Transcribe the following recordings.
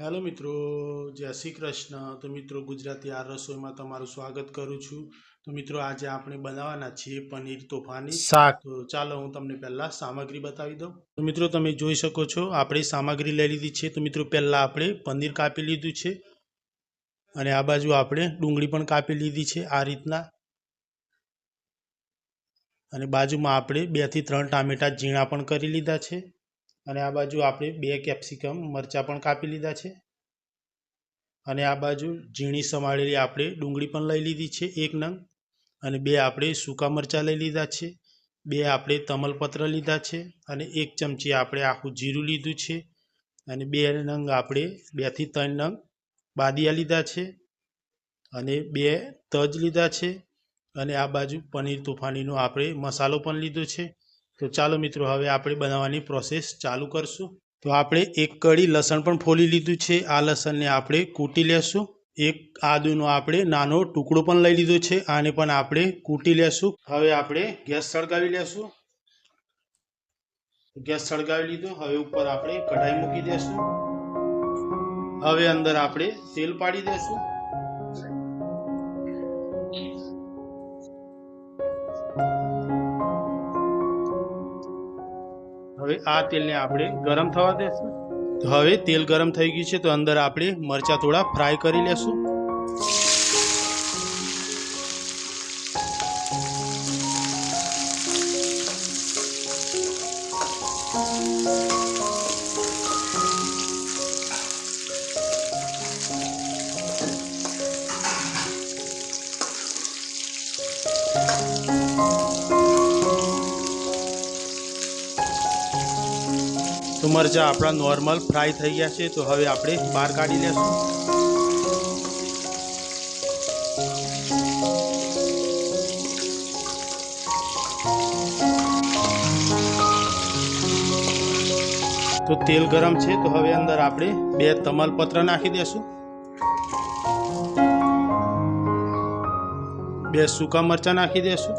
Hello મિત્રો જય શ્રી કૃષ્ણ. તો મિત્રો ગુજરાતી આ રસોઈમાં તમારું સ્વાગત કરું છું. તો મિત્રો આજે આપણે બનાવવાના છીએ પનીર તોફાની. શાક. તો ચાલો હું તમને પહેલાં સામગ્રી બતાવી દઉં. તો મિત્રો તમે જોઈ શકો છો આપણે સામગ્રી લઈ લીધી છે. તો મિત્રો પહેલાં આપણે પનીર કાપી લીધું છે. અને આ બાજુ આપણે ડુંગળી પણ કાપી લીધી છે આ રીતના. અને બાજુમાં આપણે બેથી ત્રણ ટામેટા ઝીણા પણ કરી લીધા છે. અને આ બાજુ આપણે બે કેપ્સિકમ મરચાં પણ કાપી લીધા છે. અને આ બાજુ ઝીણી સમાળેલી આપણે ડુંગળી પણ લઈ લીધી છે એક નંગ. અને બે આપણે સૂકા મરચાં લઈ લીધા છે. બે આપણે તમલપત્ર લીધા છે અને એક ચમચી આપણે આખું જીરું લીધું છે. અને બે નંગ આપણે બેથી ત્રણ નંગ બાદિયા લીધા છે. અને બે તજ લીધા છે. અને આ બાજુ પનીર તોફાનીનો આપણે મસાલો પણ લીધો છે. તો ચાલો મિત્રો, હવે આપણે બનાવવાની પ્રોસેસ ચાલુ કરશું. તો આપણે એક કડી લસણ પણ ફોલી લીધું છે. આ લસણને આપણે કૂટી લેશું. એક આદુનો આપણે નાનો ટુકડો પણ લઈ લીધો છે. આને પણ આપણે કૂટી લેશું. હવે આપણે ગેસ સળગાવી લેશું. ગેસ સળગાવી લીધો. હવે ઉપર આપણે કઢાઈ મૂકી દેશું. હવે અંદર આપણે તેલ પાડી દેશું. હવે આ તેલને આપણે ગરમ થવા દેશું. હવે તેલ ગરમ થઈ ગયું છે, તો અંદર આપણે મરચાં થોડા ફ્રાય કરી લેશું. તો મરચાં આપણા નોર્મલ ફ્રાય થઈ ગયા છે, તો હવે આપણે બહાર કાઢી લેશું તો તેલ ગરમ છે, તો હવે અંદર આપણે બે તમાલપત્ર નાખી દેશું. બે સૂકા મરચાં નાખી દેશું.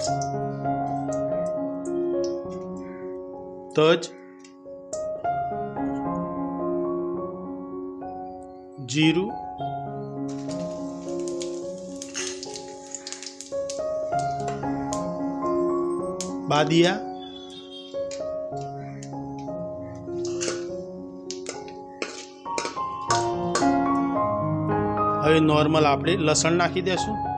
તજ જીરું બાદિયા હવે નોર્મલ આપણે લસણ નાખી દેશું.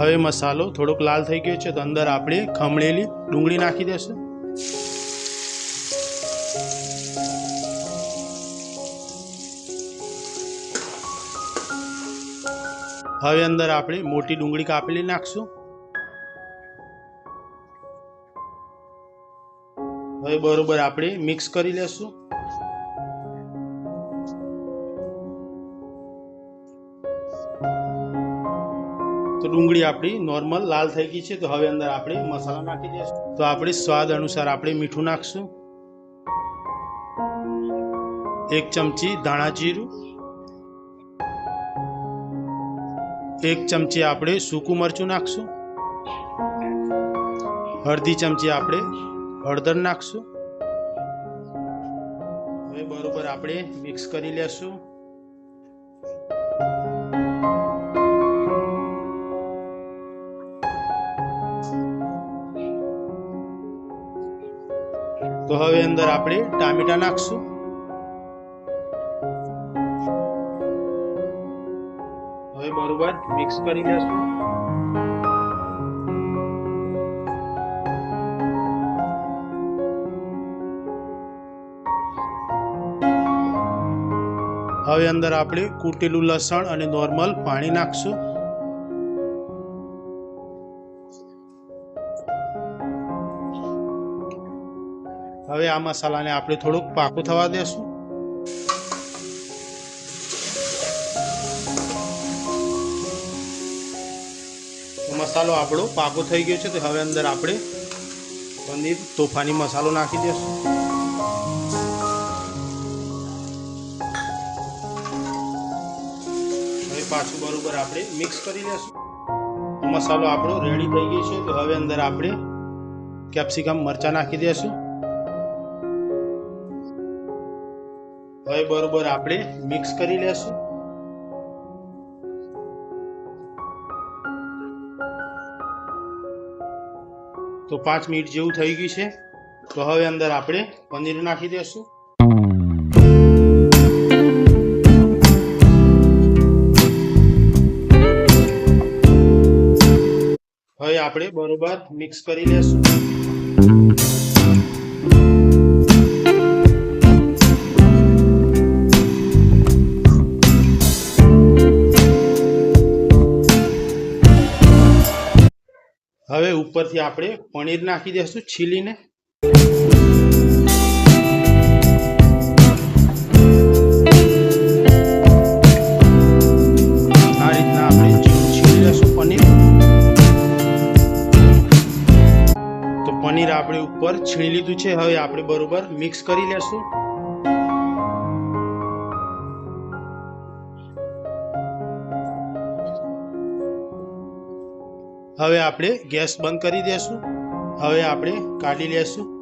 હવે મસાલો થોડોક લાલ થઈ ગયો છે તો અંદર આપણે ખમણેલી ડુંગળી નાખી દેશું. હવે અંદર આપણે મોટી ડુંગળી કાપેલી નાખશું. હવે બરોબર આપણે મિક્સ કરી લેશું. તો ડુંગળી આપણી નોર્મલ લાલ થઈ ગઈ છે, તો હવે અંદર આપણે મસાલા નાખી દઈશું તો આપણે સ્વાદ અનુસાર આપણે મીઠું નાખશું. એક ચમચી ધાણા જીરું. એક ચમચી આપણે સૂકું મરચું નાખશું. અડધી ચમચી આપણે હળદર નાખશું. હવે બરોબર આપણે મિક્સ કરી લેશું. તો હવે અંદર આપણે ટામેટા નાખશું. હવે બરોબર મિક્સ કરી લેશું હવે અંદર આપણે કૂટેલું લસણ અને નોર્મલ પાણી નાખશું. હવે આ મસાલાને આપણે થોડુંક પાકું થવા દેશું. મસાલો આપણો પાકો થઈ ગયો છે તો હવે અંદર આપણે પનીર તોફાની મસાલો નાખી દઈશું હવે પાછું બરોબર આપણે મિક્સ કરી લેશું. મસાલો આપણો રેડી થઈ ગયો છે તો હવે અંદર આપણે કેપ્સિકમ મરચાં નાખી દેશું. હવે બરોબર આપણે મિક્સ કરી લેશું. તો પાંચ મિનિટ જેવું થઈ ગયું છે. તો હવે અંદર આપણે પનીર નાખી દેશું. હવે આપણે બરોબર મિક્સ કરી લેશું. ઉપરથી આપણે પનીર નાખી દેશું છીલીને. આ રીતના આપણે છીલી લેશું પનીર. તો પનીર આપણે ઉપર છીણી લીધું છે. હવે આપણે બરોબર મિક્સ કરી લેશું. હવે આપણે ગેસ બંધ કરી દેશું. હવે આપણે કાઢી લેશું.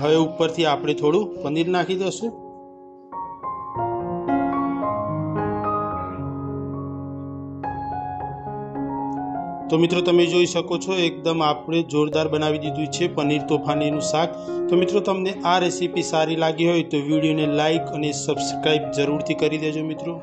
હવે ઉપરથી આપણે થોડું પનીર નાખી દઈશું. તો મિત્રો તમે જોઈ શકો છો, એકદમ આપણે જોરદાર બનાવી દીધું છે પનીર તોફાનીનું શાક. તો મિત્રો તમને આ રેસીપી સારી લાગી હોય તો વિડીયોને લાઇક અને સબસ્ક્રાઈબ જરૂરથી કરી દેજો મિત્રો.